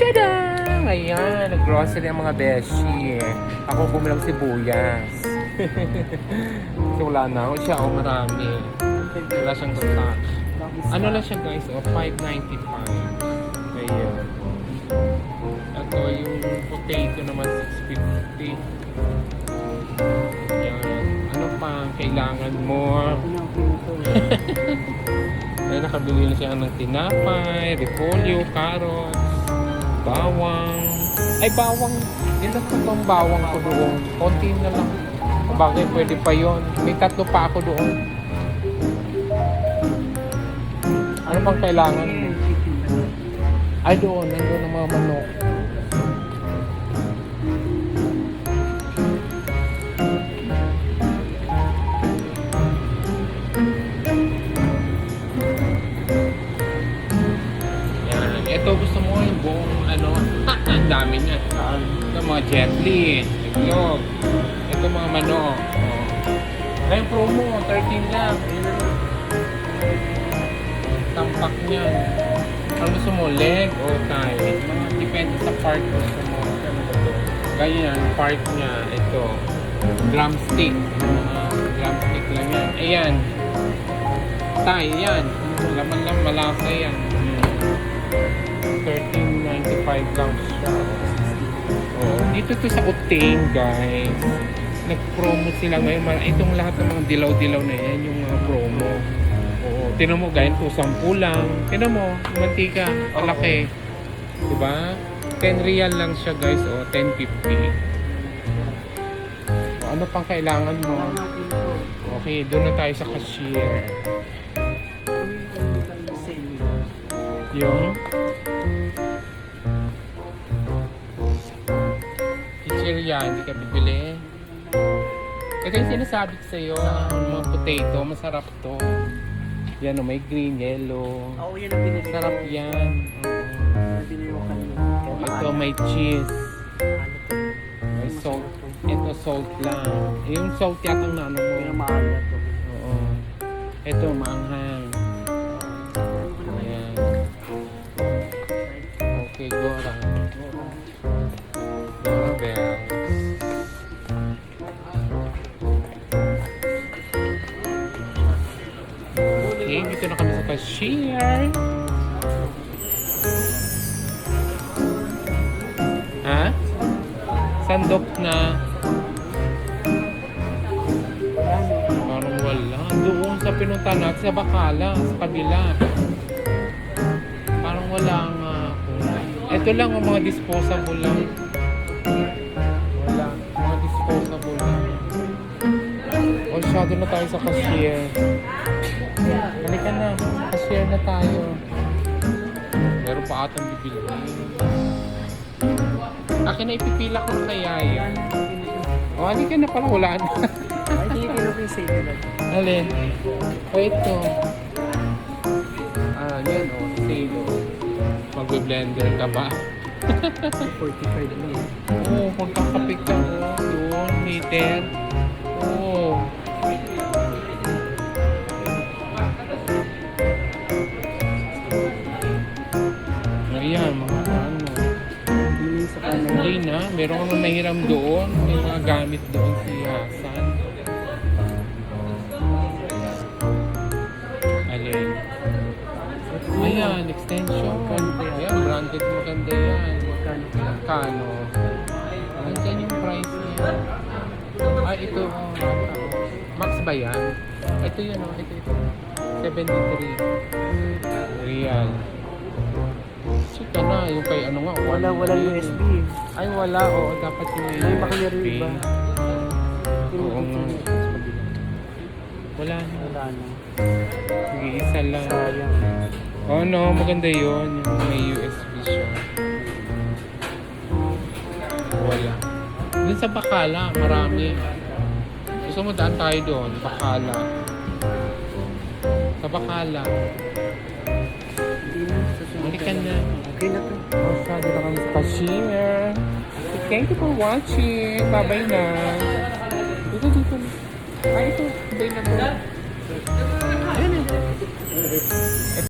Tada! Ayan, nag-grocery ang mga beshi. Ako bumilang sibuyas. so wala na. O siya, oh, marami. Wala siyang stock. Ano lang siya guys, oh, 5.95. Ayan. Ito yung potato naman, 6.50. Ayan. Ano pa ang kailangan mo? Ay, nakabili na siya ng tinapay, repolyo, carrots, bawang. Ay, bawang. Ilan pa bang bawang ko doon? Konti na lang. Bagay, pwede pa yon. May tatlo pa ako doon. Ano bang kailangan mo? Ay, doon. Nandun ang mga manok. Dami niya. Ito mga jetli, itlog. Ito mga manok. Oh. Ngayon promo, 13 lang. Tampak niya. Ang gusto mo, leg o thigh? Depende sa part gusto mo. Ganyan, part niya. Ito. Drumstick. Mga drumstick lang yan. Ayan. Thigh, yan. Laman lang, malasa yan. Hmm. 13.95 lang siya. Oh, dito to sa Uting, guys. Nag-promo sila ngayon. Itong lahat ng mga dilaw-dilaw na yan, yung mga promo. Oo. Tinan mo, guys, kung 10 lang. Tinan mo, mantika, kalaki. Diba? 10 real lang siya, guys. O, 10.50. O, ano pang kailangan mo? Okay, doon na tayo sa cashier. Yung chichirya, hindi ka bibili. Ito yung sinasabi ko sa'yo, mga potato, masarap to. Yan o, may green, yellow. Oo, yan ang binili. Sarap yan. Binili ko kanina. Ito may cheese, may salt. Ito salt lang. Yung salt yata ang ang mo. na to. Oo. Ito, maanghang. Ayan. Okay, Gora. Gora Okay, dito na kami sa cashier. Ha? Sandok na. Parang wala. Doon sa pinunta natin, sa Bacala, sa kabila. Parang wala nga ako. Ito lang ang mga disposable lang. Wala. Mga disposable lang. O, shadow na tayo sa cashier. Na. Cashier na tayo. Meron pa atang bibili. Akin na ipipila ko na kaya yan. O, halika na pala. Wala na. Ay, tinitin ko yung sale nila. Alin? O ito. Ah, yan o. Sale o. Magbe-blender ka ba? 45 lang. Oo, oh, magkakapit ka o. Doon, heater. Ayan, mga ano. Sa. Hindi na, meron kang nahiram doon. May mga gamit doon si Hasan. Alin? Ayan, extension. Ayan, branded maganda yan. Magkano? Kano? Nandiyan yung price niya. Ah, ito. Oh, Max ba yan? Ito yun, oh. Ito, ito. 73. Real. Check ka na. Yung kay ano nga. Wala, wala 1 USB. Ay, wala. Oo, dapat yung may Ay, makinig USB. ba? Oo nga. Wala na. Wala na. Sige, isa lang. Sayang. Oh no, maganda yun. Yung may USB siya. Wala. Dun sa Bakala, marami. Gusto mo daan tayo doon, Bakala. Sa Bakala. Na. Halika na. Okay na to. Masyado na kami sa cashier. Thank you for watching. Bye-bye na. Dito, dito. Ay, ito. Hindi na. Ayan eh.